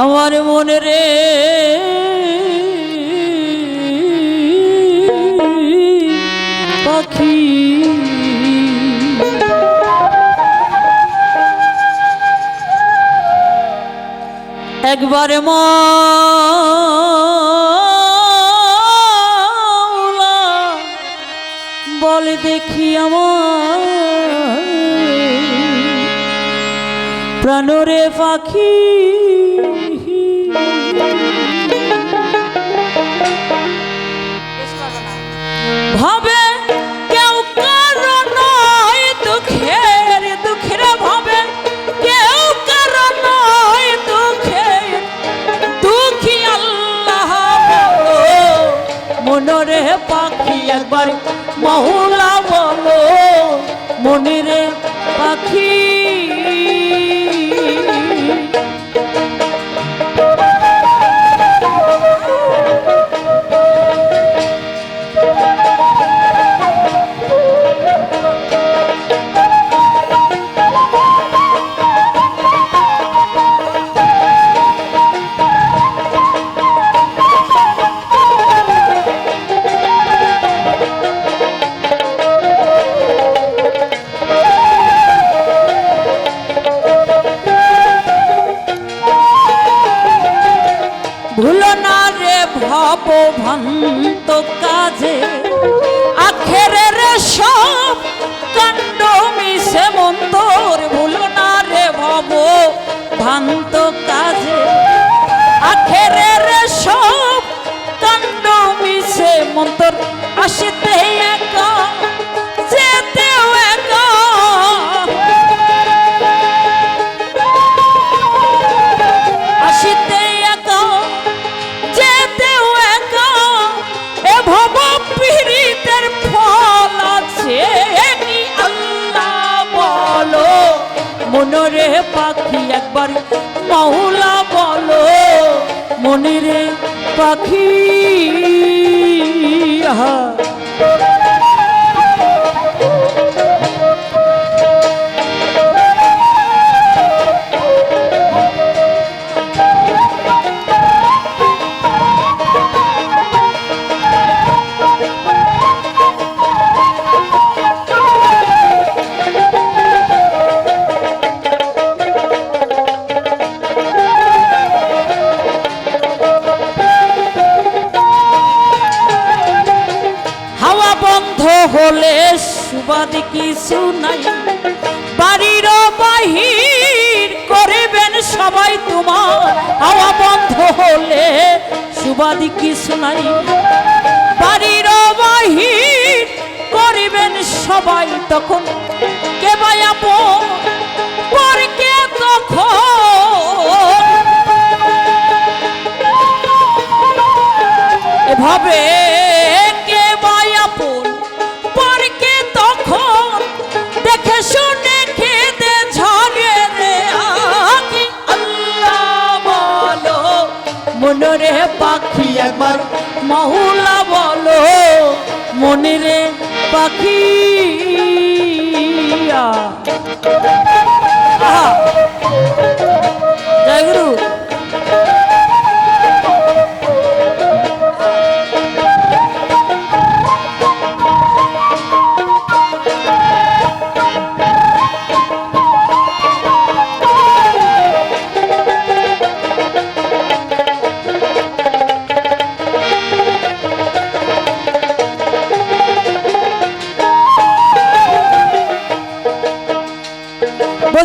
আমার মনে রে। পাখি। একবারে মাওলা বলে দেখি আমার। প্রাণরে পাখি। ভাবে কেউ কারও নয় দুঃখের দুঃখের ভাবে কেউ কারও নয় দুঃখের। দুঃখী আল্লাহ মনরে পাখি একবার মহুলা বলো, মনিরে পাখি ভব ভন্ত কাজে আখেরের সব কাণ্ড মিশে মন্তর ভুল না রে ভব ভন্ত কাজে। আখেরের সব কাণ্ড মিশে মন্তর, আসিতে একা মনরে পাখি একবার মহুলা বলো মনিরে পাখি আহা। হলে সুবাদ কিছু নাই। বাড়ির বাহির করবেন সবাই তোমার। হাওয়া বন্ধ হলে সুবাদ কিছু নাই। বাড়ির বাহির করিবেন সবাই তখন। কে বায়াব পরকে তখন? পাখি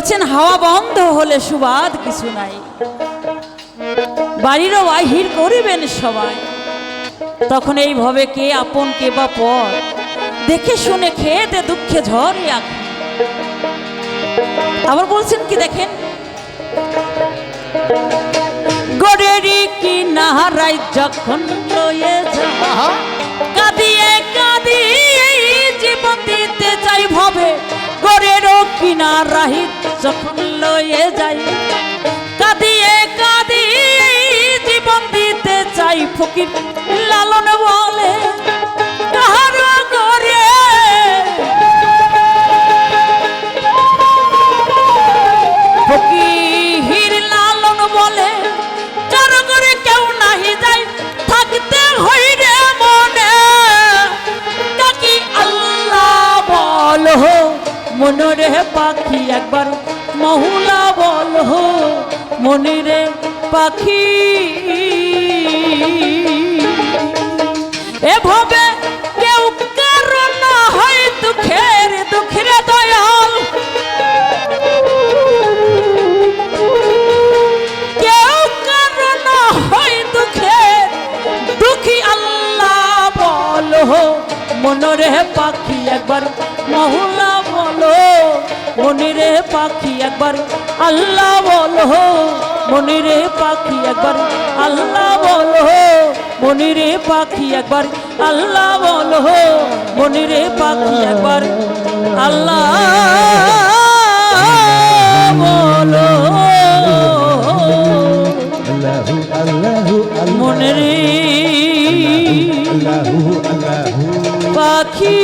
বলছেন, হাওয়া বন্ধ হলে সুবাদ কিছু নাই। বাড়িরও বাহির করিবেন সবাই। তখন এইভাবে কে আপন, কে বা পর। দেখে শুনে খেতে দুঃখে ঝরে আখ। আবার বলছেন কি দেখেন? গড়েরই কি নাহারাই যখন কাঁদিয়ে কাঁদিয়ে জীবন দিতে চাই ভাবে। গড়েরও কিনারাহি যখন লয়ে যাই, কাঁদিয়ে কাঁদিয়ে জীবন দিতে চাই ফকির লালন বলে ফকির লালন বলে যার ঘরে কেউ নাহি যায়, থাকতে হই রে মনে। কাকি আল্লাহ বল মনরে পাখি একবার মহুলা বল মনিরে পাখি। এভাবে কেউ কারণ হয় দুঃখের দুঃখের দয়াল। কেউ কারণ হয় দুঃখে দুঃখী আল্লাহ বলো মনরে পাখি একবার মহুলা বলো মনিরে পাখি একবার আল্লাহ বলো মনিরে পাখি একবার আল্লাহ বলো মনিরে পাখি একবার আল্লাহ বলো মনিরে পাখি একবার আল্লাহ বলো। মনিরে পাখি